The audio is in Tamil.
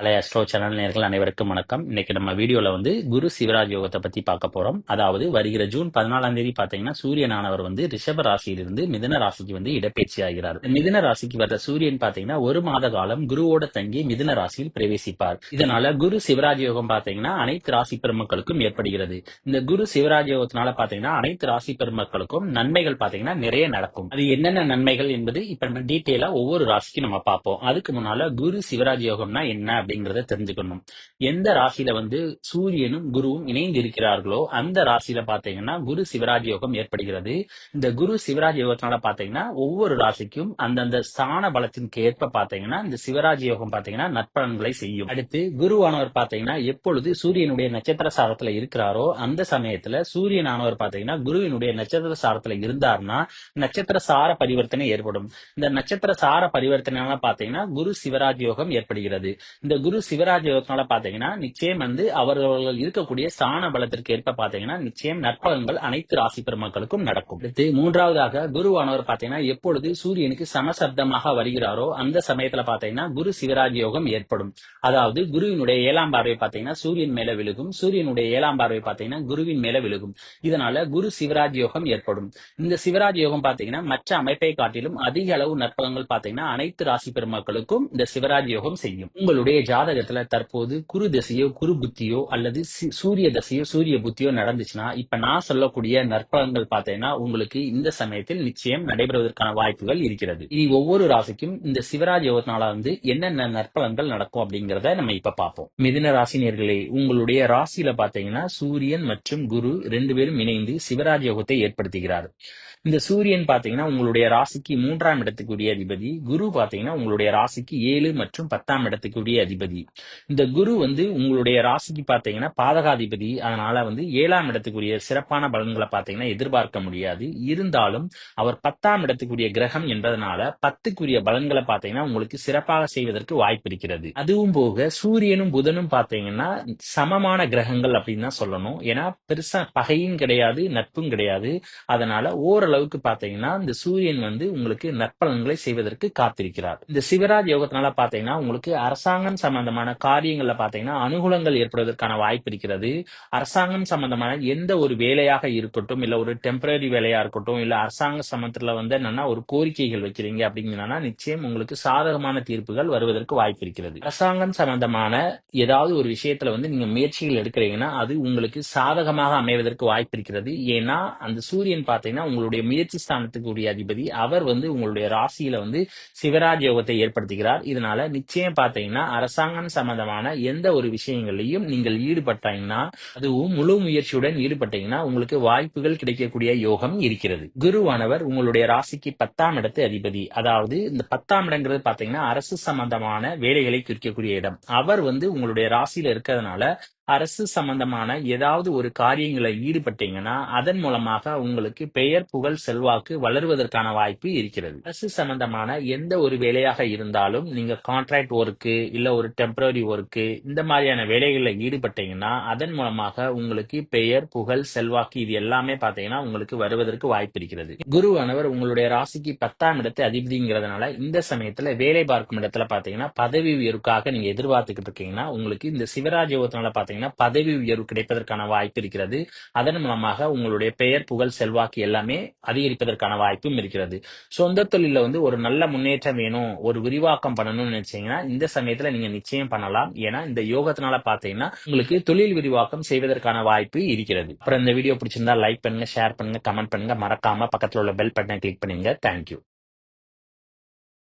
அலைய அஸ்ட்ரோ சேனல் நேர்கள் அனைவருக்கும் வணக்கம். இன்னைக்கு நம்ம வீடியோல வந்து குரு சிவராஜ் யோகத்தை பத்தி பார்க்க போறோம். அதாவது வருகிற ஜூன் பதினாலாம் தேதி பாத்தீங்கன்னா சூரியனானவர் வந்து ரிஷப ராசியிலிருந்து மிதன ராசிக்கு வந்து இடப்பெயர்ச்சி ஆகிறார். மிதன ராசிக்கு வர்ற சூரியன் பாத்தீங்கன்னா ஒரு மாத காலம் குருவோட தங்கி மிதன ராசியில் பிரவேசிப்பார். இதனால குரு சிவராஜ் யோகம் பாத்தீங்கன்னா அனைத்து ராசி பெருமக்களுக்கும் ஏற்படுகிறது. இந்த குரு சிவராஜ் யோகத்தினால பாத்தீங்கன்னா அனைத்து ராசி பெருமக்களுக்கும் நன்மைகள் பாத்தீங்கன்னா நிறைய நடக்கும். அது என்னென்ன நன்மைகள் என்பது இப்ப நம்ம டீட்டெயிலா ஒவ்வொரு ராசிக்கும் நம்ம பார்ப்போம். அதுக்கு முன்னால குரு சிவராஜ் யோகம்னா என்ன அப்படிங்கிறத தெரிஞ்சுக்கணும். எந்த ராசியில வந்து சூரியனும் குருவும் இணைந்து இருக்கிறார்களோ அந்த ராசியில பாத்தீங்கன்னா குரு சிவராஜ் யோகம் ஏற்படுகிறது. இந்த குரு சிவராஜ் யோகத்தினால பாத்தீங்கன்னா ஒவ்வொரு ராசிக்கும் அந்தந்த ஸ்தான பலத்திற்கு ஏற்ப பாத்தீங்கன்னா இந்த சிவராஜ் யோகம் பாத்தீங்கன்னா நற்பலன்களை செய்யும். அடுத்து குருவானவர் பாத்தீங்கன்னா எப்பொழுது சூரியனுடைய நட்சத்திர சாரத்துல இருக்கிறாரோ அந்த சமயத்துல சூரியனானவர் பாத்தீங்கன்னா குருவினுடைய நட்சத்திர சாரத்துல இருந்தார்னா நட்சத்திர சார பரிவர்த்தனை ஏற்படும். இந்த நட்சத்திர சார பரிவர்த்தனை பாத்தீங்கன்னா குரு சிவராஜ் யோகம் ஏற்படுகிறது. இந்த குரு சிவராஜ் யோகத்தினால பாத்தீங்கன்னா நிச்சயம் வந்து அவர்கள் இருக்கக்கூடிய ஸ்தான பலத்திற்கு ஏற்ப பாத்தீங்கன்னா நிச்சயம் நற்பலன்கள் அனைத்து ராசி பெருமக்களுக்கும் நடக்கும். அடுத்து மூன்றாவதாக குருவானவர் பாத்தீங்கன்னா எப்பொழுது சூரியனுக்கு சமசப்தமாக வருகிறாரோ அந்த சமயத்துல பாத்தீங்கன்னா குரு சிவராஜ் யோகம் ஏற்படும். அதாவது குருவினுடைய ஏழாம் பார்வை பாத்தீங்கன்னா சூரியன் மேல விழுகும். சூரியனுடைய ஏழாம் பார்வை பாத்தீங்கன்னா குருவின் மேல விழுகும். இதனால குரு சிவராஜ் யோகம் ஏற்படும். இந்த சிவராஜ் யோகம் பாத்தீங்கன்னா மற்ற அமைப்பை காட்டிலும் அதிக அளவு நற்பலன்கள் பாத்தீங்கன்னா அனைத்து ராசி பெருமக்களுக்கும் இந்த சிவராஜ் யோகம் செய்யும். உங்களுடைய ஜாதகத்துல தற்போது குரு தசையோ குரு புத்தியோ அல்லது சூரிய தசையோ சூரிய புத்தியோ நடந்துச்சுன்னா இப்ப நான் சொல்லக்கூடிய நற்பலன்கள் பார்த்தீங்கன்னா உங்களுக்கு இந்த சமயத்தில் நிச்சயம் நடைபெறுவதற்கான வாய்ப்புகள் இருக்கிறது. இனி ஒவ்வொரு ராசிக்கும் இந்த சிவராஜ் யோகத்தினால வந்து என்னென்ன நற்பலன்கள் நடக்கும் அப்படிங்கறத நம்ம இப்ப பார்ப்போம். மிதின ராசினியர்களே உங்களுடைய ராசியில பாத்தீங்கன்னா சூரியன் மற்றும் குரு ரெண்டு பேரும் இணைந்து சிவராஜ் யோகத்தை ஏற்படுத்துகிறார். இந்த சூரியன் பாத்தீங்கன்னா உங்களுடைய ராசிக்கு மூன்றாம் இடத்துக்குரிய அதிபதி. குரு பாத்தீங்கன்னா உங்களுடைய ராசிக்கு ஏழு மற்றும் பத்தாம் இடத்துக்குரிய அதிபதி. பாதகாதிபதி இந்த குரு வந்து உங்களுடைய ராசிக்கு பாத்தீங்கன்னா பாதகாதிபதி. அதனால வந்து ஏழாம் இடத்துக்குரிய சிறப்பான பலன்களை பாத்தீங்கன்னா எதிர்பார்க்க முடியாது. இருந்தாலும் அவர் பத்தாம் இடத்துக்குரிய கிரகம் என்பதனால பத்துக்குரிய பலன்களை பாத்தீங்கன்னா உங்களுக்கு சிறப்பாக செய்வதற்கு வாய்ப்பு இருக்கிறது. அதுவும் போக சூரியனும் புதனும் பாத்தீங்கன்னா சமமான கிரகங்கள் அப்படின்னு தான் சொல்லணும். ஏன்னா பெருசா பகையும் கிடையாது நட்பும் கிடையாது. அதனால ஓரளவுக்கு பாத்தீங்கன்னா இந்த சூரியன் வந்து உங்களுக்கு நற்பலன்களை செய்வதற்கு காத்திருக்கிறார். இந்த சிவராஜ் யோகத்தினால பாத்தீங்கன்னா உங்களுக்கு அரசாங்கம் சம்பந்தமான காரியங்கள்ல பாத்தீங்கன்னா அனுகூலங்கள் ஏற்படுவதற்கான வாய்ப்பு இருக்கிறது. அரசாங்கம் சம்பந்தமான எந்த ஒரு வேலையாக இருக்கட்டும் இல்ல ஒரு டெம்பரரி வேலையா இருக்கட்டும் இல்ல அரசாங்க சமத்துல வந்து என்னன்னா ஒரு கோரிக்கைகள் வைக்கிறீங்க அப்படிங்கன்னா நிச்சயம் உங்களுக்கு சாதகமான தீர்ப்புகள் வருவதற்கு வாய்ப்பு இருக்கிறது. அரசாங்கம் சம்பந்தமான ஏதாவது ஒரு விஷயத்துல வந்து நீங்க முயற்சிகள் எடுக்கிறீங்கன்னா அது உங்களுக்கு சாதகமாக அமைவதற்கு வாய்ப்பு இருக்கிறது. ஏன்னா அந்த சூரியன் பாத்தீங்கன்னா உங்களுடைய முயற்சி ஸ்தானத்துக்குரிய அதிபதி. அவர் வந்து உங்களுடைய ராசியில வந்து சிவராஜ் யோகத்தை ஏற்படுத்துகிறார். இதனால நிச்சயம் பாத்தீங்கன்னா அரசாங்கம் சம்பந்தமான எந்த ஒரு விஷயங்களையும் நீங்கள் ஈடுபட்டீங்கன்னா அதுவும் முழு முயற்சியுடன் ஈடுபட்டீங்கன்னா உங்களுக்கு வாய்ப்புகள் கிடைக்கக்கூடிய யோகம் இருக்கிறது. குருவானவர் உங்களுடைய ராசிக்கு பத்தாம் இடத்து அதிபதி. அதாவது இந்த பத்தாம் இடங்கிறது பாத்தீங்கன்னா அரசு சம்பந்தமான வேலைகளை குறிக்கக்கூடிய இடம். அவர் வந்து உங்களுடைய ராசியில இருக்கிறதுனால அரசு சம்பந்தமான ஏதாவது ஒரு காரியங்களை ஈடுபட்டீங்கன்னா அதன் மூலமாக உங்களுக்கு பெயர் புகழ் செல்வாக்கு வளருவதற்கான வாய்ப்பு இருக்கிறது. அரசு சம்பந்தமான எந்த ஒரு வேலையாக இருந்தாலும் நீங்க கான்ட்ராக்ட் ஒர்க்கு இல்ல ஒரு டெம்பரரி ஒர்க்கு இந்த மாதிரியான வேலைகளில் ஈடுபட்டீங்கன்னா அதன் மூலமாக உங்களுக்கு பெயர் புகழ் செல்வாக்கு இது எல்லாமே பாத்தீங்கன்னா உங்களுக்கு வருவதற்கு வாய்ப்பு இருக்கிறது. குருவானவர் உங்களுடைய ராசிக்கு பத்தாம் இடத்து அதிபதிங்கிறதுனால இந்த சமயத்துல வேலை பார்க்கும் இடத்துல பாத்தீங்கன்னா பதவி உயர்வுக்காக நீங்க எதிர்பார்த்துக்கிட்டு இருக்கீங்கன்னா உங்களுக்கு இந்த சிவராஜ் யோகத்தினால பாத்தீங்கன்னா பதவி உயர்வு கிடைப்பதற்கான வாய்ப்பு இருக்கிறது. அதன் மூலமாக உங்களுடைய பெயர் புகழ் செல்வாக்கு எல்லாமே அதிகரிப்பதற்கான வாய்ப்பும் இருக்கிறது. சொந்த தொழில வந்து ஒரு நல்ல முன்னேற்றம் வேணும் ஒரு விரிவாக்கம் பண்ணணும்னு நினைச்சீங்கன்னா இந்த சமயத்துல நீங்க நிச்சயம் பண்ணலாம். ஏன்னா இந்த யோகத்தினால பாத்தீங்கன்னா உங்களுக்கு தொழில் விரிவாக்கம் செய்வதற்கான வாய்ப்பு இருக்கிறது. அப்புறம் இந்த வீடியோ பிடிச்சிருந்தா லைக் பண்ணுங்க ஷேர் பண்ணுங்க கமெண்ட் பண்ணுங்க. மறக்காம பக்கத்துல உள்ள பெல் பட்டனை கிளிக் பண்ணுங்க. தேங்க்யூ